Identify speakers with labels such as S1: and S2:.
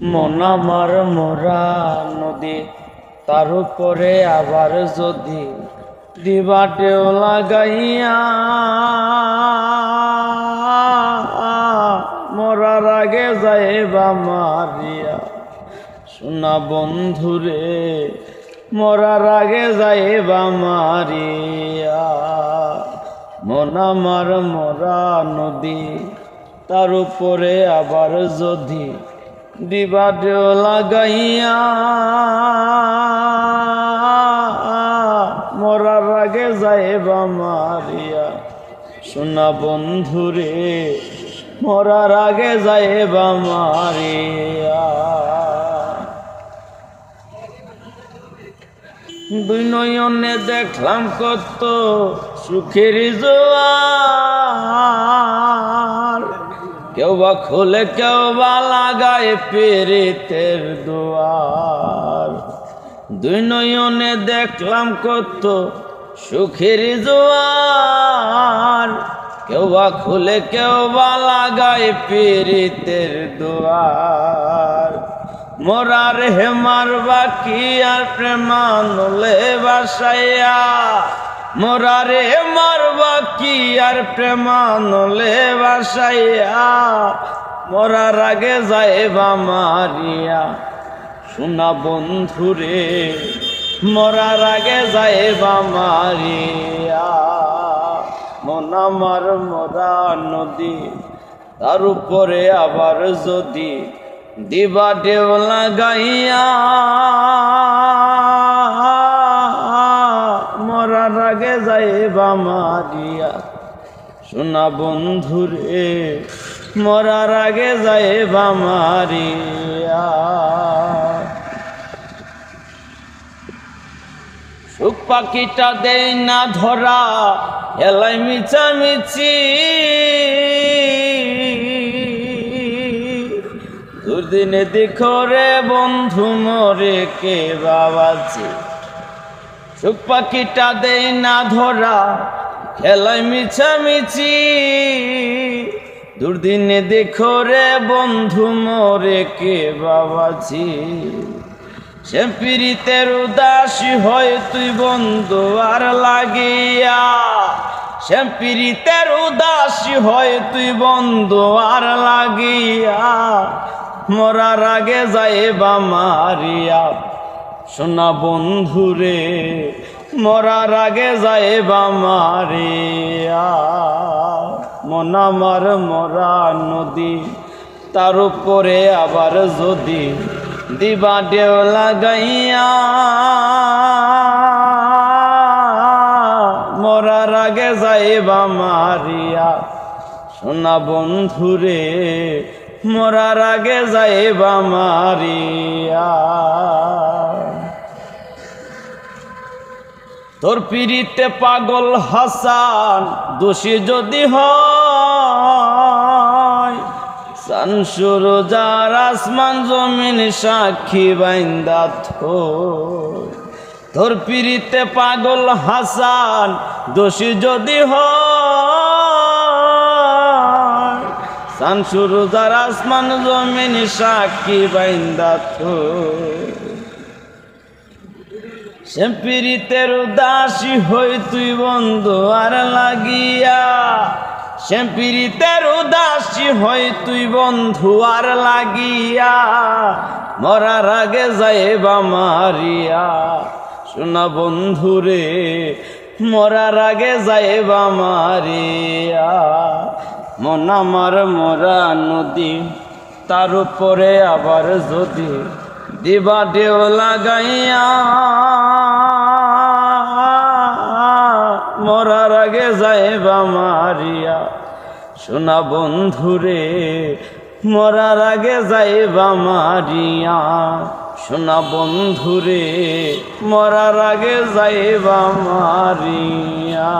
S1: মন আমার মরা নদী, তার উপরে আবার যদি দিবাটেও লাগাইয়া মরার আগে যাইবা মারিয়া। সোনা বন্ধুরে মরার আগে যাইবা মারিয়া। মন আমার মরা নদী, তার উপরে আবার যদি দিবাটেও লাগাইয়া মরার আগে যাইবা মারিয়া। সোনা বন্ধুরে, মরার আগে যাইবা মারিয়া। দুই নয়নে দেখলাম কত সুখের জোয়ার। কেউ বা খোলে, কেউ বা লাগায় পেরেতের দোয়ার। দুই নয়নে দেখলাম কত সুখের জোয়ার। কেউ বা খুলে, কেউ বা লাগায় পেরেতের দোয়ার। মোরার হেমার বাকি আর প্রেমানলে বাসাইয়া মোরার হেমার বাকি আর প্রেমানলে বাসাইয়া? মোরার আগে যাইবা মারিয়া। সোনা বন্ধুরে, মরার আগে যাইবা মারিয়া। মন আমার মরা নদী, তার উপরে আবার যদি দিবা দেও লাগাইয়া মরার আগে যাইবা মারিয়া। সোনা বন্ধুরে মরার আগে যাইবা মারিয়া। সুখ পাখিটা দেই না ধরা, এলাই মিচামিচি। দুদিনে দেখো রে বন্ধু মরে কে বাবাজি। সুখ পাখিটা দেই না ধরা খেলায় মিছামিছি। দুর্দিনে দেখো রে বন্ধু, মরে কে বাবাজি? সে পীড়িতের উদাসী হয়, তুই বন্ধু আর লাগিয়া। সে পীড়িতের উদাসী হয়, তুই বন্ধু আর লাগিয়া। মরার আগে যাইবা মারিয়া। সোনা বন্ধুরে, মরার আগে যাইবা মারিয়া মন আমার মরা নদী, তার উপরে আবার যদি দিবা দেও লাগাইয়া। মরার আগে যাইবা মারিয়া সোনা বন্ধুরে, মরার আগে যাইবা মারিয়া তোর পিড়িতে পাগল হাসান, দোষী যদি হয় যার আসমান জমিন সাক্ষী বাইন্দা তোর পিড়িতে পাগল হাসান, দোষী যদি হয় সানসুর যার আসমান জমিন সাক্ষী বাইন্দা থোর সে পীড়িতের উদাসী হই তুই বন্ধু আর লাগিয়া। সে পীড়িতের উদাসী হই তুই বন্ধু আর লাগিয়া। মরার আগে যাইবা মারিয়া। শোনা বন্ধুরে মরার আগে যাইবা মারিয়া। মন আমার মরা নদী, তার উপরে আবার যদি দিবা দেও লাগাইয়া মরার আগে যাইবা মারিয়া। সোনা বন্ধুরে, মরার আগে যাইবা মারিয়া। সোনা বন্ধুরে, মরার আগে যাইবা মারিয়া।